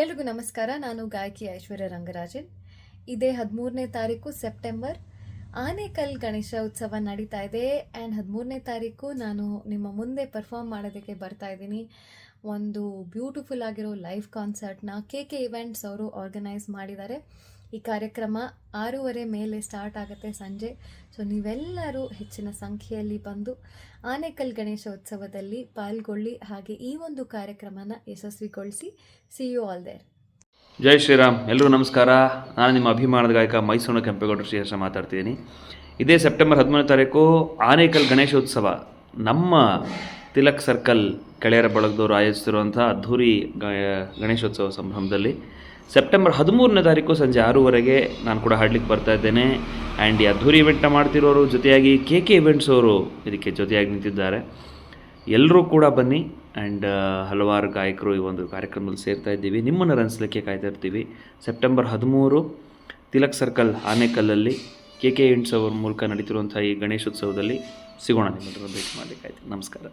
ಎಲ್ರಿಗೂ ನಮಸ್ಕಾರ. ನಾನು ಗಾಯಕಿ ಐಶ್ವರ್ಯ ರಂಗರಾಜನ್. ಇದೇ ಹದಿಮೂರನೇ ತಾರೀಕು ಸೆಪ್ಟೆಂಬರ್ ಆನೇಕಲ್ ಗಣೇಶ ಉತ್ಸವ ನಡೀತಾ ಇದೆ. ಆ್ಯಂಡ್ ಹದಿಮೂರನೇ ತಾರೀಕು ನಾನು ನಿಮ್ಮ ಮುಂದೆ ಪರ್ಫಾರ್ಮ್ ಮಾಡೋದಕ್ಕೆ ಬರ್ತಾ ಇದ್ದೀನಿ. ಒಂದು ಬ್ಯೂಟಿಫುಲ್ ಆಗಿರೋ ಲೈವ್ ಕಾನ್ಸರ್ಟ್ನ ಕೆ ಕೆ ಇವೆಂಟ್ಸ್ ಅವರು ಆರ್ಗನೈಸ್ ಮಾಡಿದ್ದಾರೆ. ಈ ಕಾರ್ಯಕ್ರಮ ಆರೂವರೆ ಮೇಲೆ ಸ್ಟಾರ್ಟ್ ಆಗುತ್ತೆ ಸಂಜೆ. ಸೊ ನೀವೆಲ್ಲರೂ ಹೆಚ್ಚಿನ ಸಂಖ್ಯೆಯಲ್ಲಿ ಬಂದು ಆನೇಕಲ್ ಗಣೇಶ ಉತ್ಸವದಲ್ಲಿ ಪಾಲ್ಗೊಳ್ಳಿ. ಹಾಗೆ ಈ ಒಂದು ಕಾರ್ಯಕ್ರಮನ ಯಶಸ್ವಿಗೊಳಿಸಿ. ಸಿ ಯು ಆಲ್ ದೇರ್ ಜೈ ಶ್ರೀರಾಮ್ ಎಲ್ಲರೂ ನಮಸ್ಕಾರ. ನಾನು ನಿಮ್ಮ ಅಭಿಮಾನದ ಗಾಯಕ ಮೈಸೂರಿನ ಕೆಂಪೇಗೌಡರು ಶ್ರೀಹರ್ಷ ಮಾತಾಡ್ತಿದ್ದೀನಿ. ಇದೇ ಸೆಪ್ಟೆಂಬರ್ ಹದಿಮೂರನೇ ತಾರೀಕು ಆನೇಕಲ್ ಗಣೇಶೋತ್ಸವ. ನಮ್ಮ ತಿಲಕ್ ಸರ್ಕಲ್ ಕೆಳೆಯರ ಬಳಗದವರು ಆಯೋಜಿಸಿರುವಂಥ ಅದ್ಧೂರಿ ಗಣೇಶೋತ್ಸವ ಸಂಭ್ರಮದಲ್ಲಿ. ಸೆಪ್ಟೆಂಬರ್ ಹದಿಮೂರನೇ ತಾರೀಕು ಸಂಜೆ ಆರೂವರೆಗೆ ನಾನು ಕೂಡ ಹಾಡ್ಲಿಕ್ಕೆ ಬರ್ತಾ ಇದ್ದೇನೆ. ಆ್ಯಂಡ್ ಈ ಅದ್ಧೂರಿ ಇವೆಂಟ್ನ ಮಾಡ್ತಿರೋರು ಜೊತೆಯಾಗಿ ಕೆ ಕೆ ಇವೆಂಟ್ಸ್ ಅವರು ಇದಕ್ಕೆ ಜೊತೆಯಾಗಿ ನಿಂತಿದ್ದಾರೆ. ಎಲ್ಲರೂ ಕೂಡ ಬನ್ನಿ. ಆ್ಯಂಡ್ ಹಲವಾರು ಗಾಯಕರು ಈ ಒಂದು ಕಾರ್ಯಕ್ರಮದಲ್ಲಿ ಸೇರ್ತಾ ಇದ್ದೀವಿ. ನಿಮ್ಮನ್ನು ರಂಜಿಸಲಿಕ್ಕೆ ಕಾಯ್ತಾ ಇರ್ತೀವಿ. ಸೆಪ್ಟೆಂಬರ್ ಹದಿಮೂರು ತಿಲಕ್ ಸರ್ಕಲ್ ಆನೆಕಲ್ಲಲ್ಲಿ ಕೆ ಕೆ ಇಂಟ್ಸ್ ಅವ್ರ ಮೂಲಕ ನಡೀತಿರುವಂಥ ಈ ಗಣೇಶೋತ್ಸವದಲ್ಲಿ ಸಿಗೋಣ. ನಿಮ್ಮನ್ನು ಭೇಟಿ ಮಾಡಲಿಕ್ಕಾಯ್ತು ನಮಸ್ಕಾರ.